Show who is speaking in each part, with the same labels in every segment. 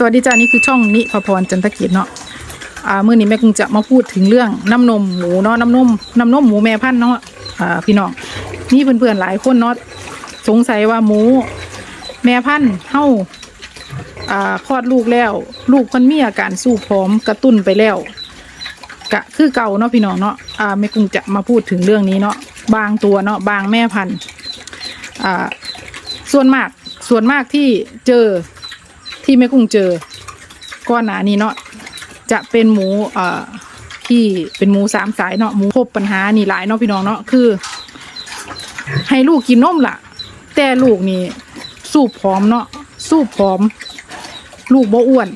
Speaker 1: สวัสดีจ้านี่คือช่องนิพพรจันทกิจเนาะอ่าเมื่อนี้แม่กุ้งจะมาพูดถึงเรื่องน้ำนมหมูเนาะน้ำนมน้ำนมหมูแม่พันธุ์เนาะอ่าพี่น้องนี่เพื่อนๆหลายคนเนาะสงสัยว่าหมู แม่พันธุ์เฮาอ่าคลอดลูกแล้ว ลูกมันมีอาการสู้พร้อมกระตุ้นไปแล้วกะคือเก่าเนาะพี่น้องเนาะอ่าแม่กุ้งจะมาพูดถึงเรื่องนี้เนาะบางตัวเนาะบางแม่พันธุ์อ่าส่วนมากส่วนมากที่เจอ ที่แม่กุ้งเจอก้อนหนานี้เนาะจะเป็นหมูเอ่อที่เป็นหมูสามสายเนาะหมูพบปัญหานี่หลายเนาะพี่น้องเนาะคือ ให้ลูกกินนมล่ะ แต่ลูกนี่สูบผอมเนาะสูบผอม ลูกบ่อ้วน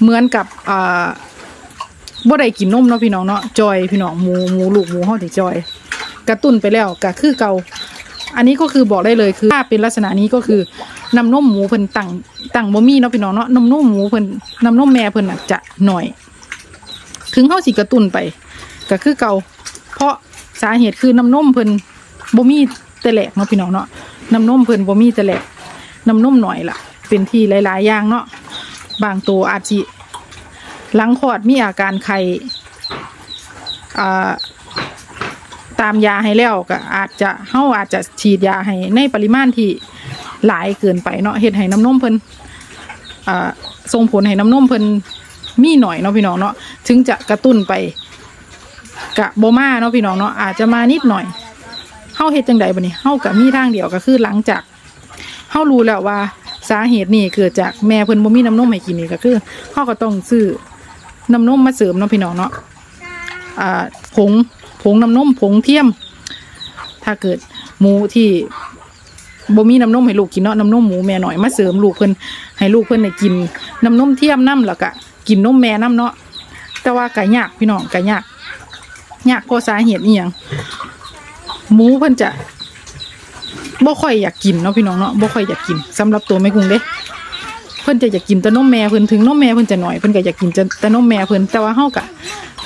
Speaker 1: เหมือนกับเอ่อบ่ได้กินนมเนาะพี่น้องเนาะจอยพี่น้องหมูหมูลูกหมูเฮาที่จอย กระตุ้นไปแล้วก็คือเก่า อันนี้ก็คือบอกได้เลยคือถ้าเป็นลักษณะนี้ก็คือน้ำนมหมูเพิ่นตั้งตั้งบ่มีเนาะพี่น้องเนาะน้ำนมหมูเพิ่นน้ำนมแม่เพิ่นน่ะจะหน่อย ถึงเฮาสิกระตุ้นไปก็คือเก่าเพราะสาเหตุคือน้ำนมเพิ่นบ่มีแต่แหลกเนาะพี่น้องเนาะน้ำนมเพิ่นบ่มีแต่แหลกน้ำนมหน่อยล่ะ เป็นที่หลาย ๆ อย่างเนาะบางตัวอาจสิหลังคลอดมีอาการไข้อ่า ตามยาให้แล้วก็อาจจะเฮาอาจจะฉีดยาให้ในปริมาณที่หลายเกินไปเนาะเฮ็ดให้น้ำนมเพิ่นอ่าส่งผลให้น้ำนมเพิ่นมีหน่อยเนาะพี่น้องเนาะถึงจะกระตุ้นไปกะบ่มาเนาะพี่น้องเนาะอาจจะมานิดหน่อยเฮาเฮ็ดจังใดบัดนี้เฮาก็มีทางเดียวก็คือหลังจากเฮารู้แล้วว่าสาเหตุนี่เกิดจากแม่เพิ่นบ่มีน้ำนมให้กินนี่ก็คือเฮาก็ต้องซื้อน้ำนมมาเสริมเนาะพี่น้องเนาะอ่าผง ผงน้ำนมผงเทียม ถ้าเกิดหมูที่บ่มีน้ำนมให้ลูกกินเนาะน้ำนมหมูแม่หน่อยมาเสริมลูกเพิ่นให้ลูกเพิ่นได้กินน้ำนมเทียมน้ำแล้วก็กินนมแม่น้ำเนาะแต่ว่าไก็ยากพี่น้องไก็ยากยากเพราะสาเหตุอีหยังหมูเพิ่นจะบ่ค่อยอยากกินเนาะพี่น้องเนาะบ่ค่อยอยากกินสำหรับตัวแม่กุ้งเด้ เพิ่นจะอยากกินแต่นมแม่เพิ่นถึงนมแม่เพิ่นจะหน่อยเพิ่นก็อยากกินแต่นมแม่เพิ่นแต่ว่าเฮาก็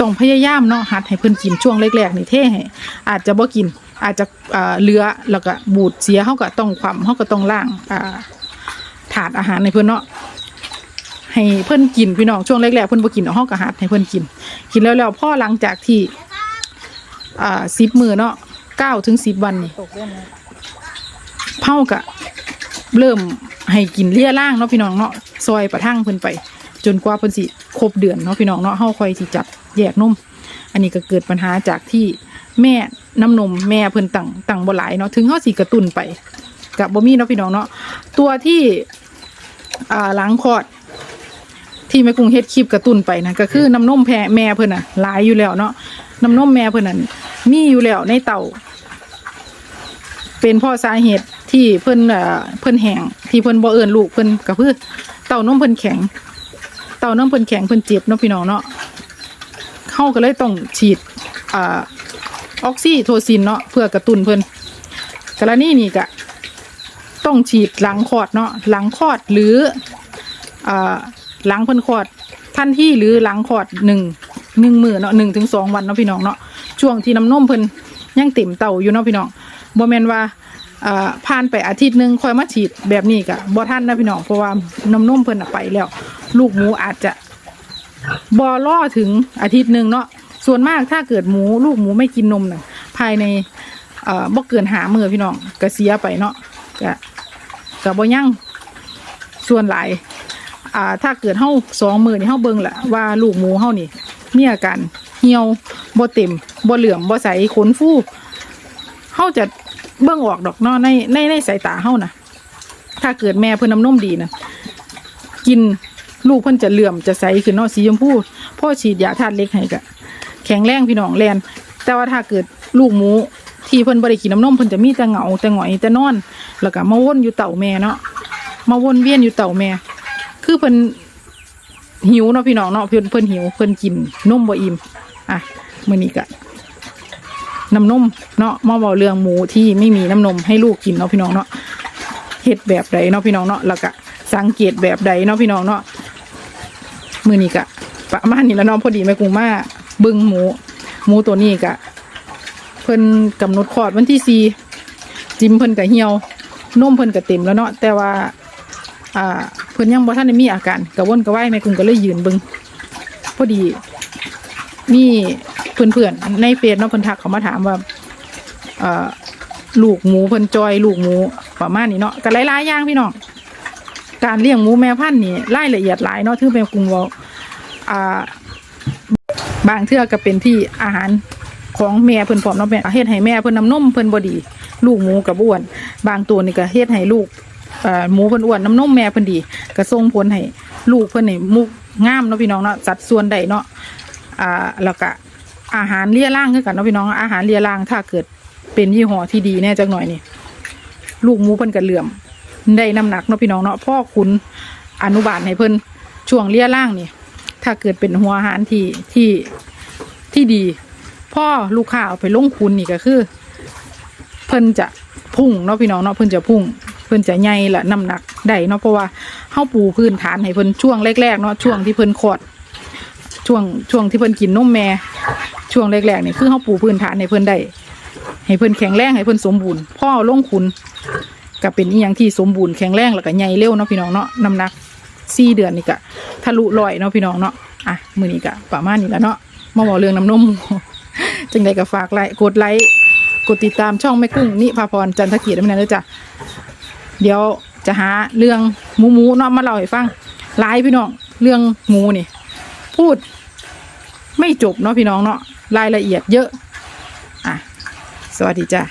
Speaker 1: ต้องพยายามเนาะหัดให้เพิ่นกินช่วงแรกๆนี่เท่ให้อาจจะบ่กินอาจจะอ่าเลือแล้วก็บูดเสียเฮาก็ต้องความเฮาก็ต้องล้างอ่าถาดอาหารให้เพิ่นเนาะให้เพิ่นกินพี่น้องช่วงแรกๆเพิ่นบ่กินเฮาก็หัดให้เพิ่นกิน กินแล้วแล้วพอหลังจากที่อ่า10มื้อเนาะ9ถึง10วันนี่เฮากะเริ่ม ให้กินเลี่ยล่างเนาะพี่น้องเนาะซอยประทั่งเพิ่นไป จนกว่าเพิ่นสิครบเดือนเนาะพี่น้องเนาะเฮาค่อยสิจับแยกนมอันนี้ก็เกิดปัญหาจากที่แม่น้ำนมแม่เพิ่นตั้งตั้งบ่หลายเนาะถึงเฮาสิกระตุ้นไปกับบ่มีเนาะพี่น้องเนาะตัวที่อ่าหลังคลอดที่แม่กุ้งเฮ็ดคลิปกระตุ้นไปนะก็คือน้ำนมแพแม่เพิ่นน่ะหลายอยู่แล้วเนาะน้ำนมแม่เพิ่นน่ะมีอยู่แล้วในเต่าเป็นพ่อสาเหตุ ที่เพิ่นเอ่อเพิ่นแห้งที่เพิ่นบ่เอิ้นลูกเพิ่นก็คือเต่านมเพิ่นแข็ง เต่านมเพิ่นแข็งเพิ่นเจ็บเนาะพี่น้องเนาะเฮาก็เลยต้องฉีดอ่าออกซิโทซินเนาะเพื่อกระตุ้นเพิ่นกรณีนี้ก็ต้องฉีดหลังคลอดเนาะหลังคลอดหรืออ่าหลังเพิ่นคลอดทันทีหรือหลังคลอดหนึ่งหนึ่งมื้อเนาะหนึ่งถึงสองวันเนาะพี่น้องเนาะช่วงที่น้ำนมเพิ่นยังเต็มเต่าอยู่เนาะพี่น้องบ่แม่นว่า อ่าผ่านไปอาทิตย์หนึ่งค่อยมาฉีดแบบนี้ก็บ่ทันนะพี่น้องเพราะว่าน้ำนมเพิ่นน่ะไปแล้ว ลูกหมูอาจจะบ่รอถึงอาทิตย์หนึ่งเนาะส่วนมากถ้าเกิดหมูลูกหมูไม่กินนมน่ะภายในเอ่อบ่เกินหามือพี่น้องก็เสียไปเนาะก็ก็บ่ยั่งส่วนหลายอ่าถ้าเกิดเฮาสองมือนี่เฮาเบิ่งละว่าลูกหมูเฮานี่มีอาการเหี่ยวบ่เต็มบ่เหลื่อมบ่ใสขนฟูเขาจะ เบิ่งออกดอกเนาะในในในสายตาเขานะถ้าเกิดแม่เพิ่นน้ำนมดีนะกินลูกเพิ่นจะเหลื่อมจะใสขึ้นเนาะสีชมพูพ่อฉีดยาธาตุเล็กให้กะแข็งแรงพี่น้องแลนแต่ว่าถ้าเกิดลูกหมูที่เพิ่นบ่ได้กินน้ำนมเพิ่นจะมีแต่เหงาแต่หงอยแต่นอน แล้วก็มาวนอยู่เต่าแม่เนาะมาวนเวียนอยู่เต่าแม่ คือเพิ่นหิวเนาะพี่น้องเนาะเพิ่นเพิ่นหิวเพิ่นกินนมบ่อิ่มอะมื้อนี้ก็ น้ำนมเนาะมาบอกเรื่องหมูที่ไม่มีน้ำนมให้ลูกกินเนาะพี่น้องเนาะเฮ็ดแบบใดเนาะพี่น้องเนาะแล้วก็สังเกตแบบใดเนาะพี่น้องเนาะมือนี้กะประมาณนี้แล้วเนาะพอดีแม่กุ้งมาบึงหมูหมูตัวนี้กะ เพิ่นกำหนดคลอดวันที่สี่จิมเพิ่นกะเหี่ยวนมเพิ่นกะเต็มแล้วเนาะแต่ว่าอ่าเพิ่นยังบ่ทันได้มีอาการกระวนกระวายแม่กุ้งก็เลยยืนบิ่งพอดีมี เพื่อนๆในเฟซเนาะเพิ่นทักเขามาถามว่าเอ่อลูกหมูเพิ่นจอยลูกหมูประมาณนี้เนาะก็หลายๆอย่างพี่น้องการเลี้ยงหมูแม่พันธุ์นี่รายละเอียดหลายเนาะที่แม่กุ้งเว้าอ่าบางเทื่อก็เป็นที่อาหารของแม่เพิ่นพร้อมเนาะแม่เฮ็ดให้แม่เพิ่นน้ำนมเพิ่นบ่ดี ลูกหมูกับอ้วน บางตัวนี่ก็เฮ็ดให้ลูกหมูเพิ่นอ้วนน้ำนมแม่เพิ่นดีก็ส่งผลให้ลูกเพิ่นนี่มุกงามเนาะพี่น้องเนาะสัดส่วนได้เนาะอ่าแล้วก็ อาหารเลี่ยร่างคือกันเนาะพี่น้องอาหารเลี่ยร่างถ้าเกิดเป็นยี่ห้อที่ดีแน่จักหน่อยนี่ลูกหมูเพิ่นก็เหลื่อมได้น้ำหนักเนาะพี่น้องเนาะพ่อคุณอนุบาลให้เพิ่นช่วงเลี่ยร่างนี่ถ้าเกิดเป็นหัวอาหารที่ที่ที่ดี พ่อลูกค้าเอาไปลงทุนนี่ก็คือ เพิ่นจะพุ่งเนาะพี่น้องเนาะเพิ่นจะพุ่ง เพิ่นจะใหญ่ละน้ำหนักได้เนาะเพราะว่าเฮาปูพื้นฐานให้เพิ่นช่วงแรกๆเนาะช่วงที่เพิ่นคลอดช่วงช่วงที่เพิ่นกินนมแม่ ช่วงแรกๆนี่คือเฮาปูพื้นฐานให้เพิ่อนได้ให้เพิ่อนแข็งแรงให้เพิ่อนสมบูรณ์พ่อลงคุณก็เป็นอีหยังที่สมบูรณ์แข็งแรงแล้วก็ใหญ่เร็วเนาะพี่น้องเนาะน้ำหนักสี่เดือนนี่ก็ทะลุร้อยเนาะพี่น้องเนาะอะมือนี้ก็ประมาณนี้แล้วเนาะมาบอกเรื่องน้ำนมจังใดก็ฝากไลค์กดไลค์กดติดตามช่องแม่กุ้งนิพาพรจันทกียรติไม่นานเลยจ้ะเดี๋ยวจะหาเรื่องหมูหมูเนาะมาเล่าให้ฟังหลายพี่น้องเรื่องหมูนี่ พูดไม่จบเนาะพี่น้องเนาะ รายละเอียดเยอะ อะ สวัสดีจ้ะ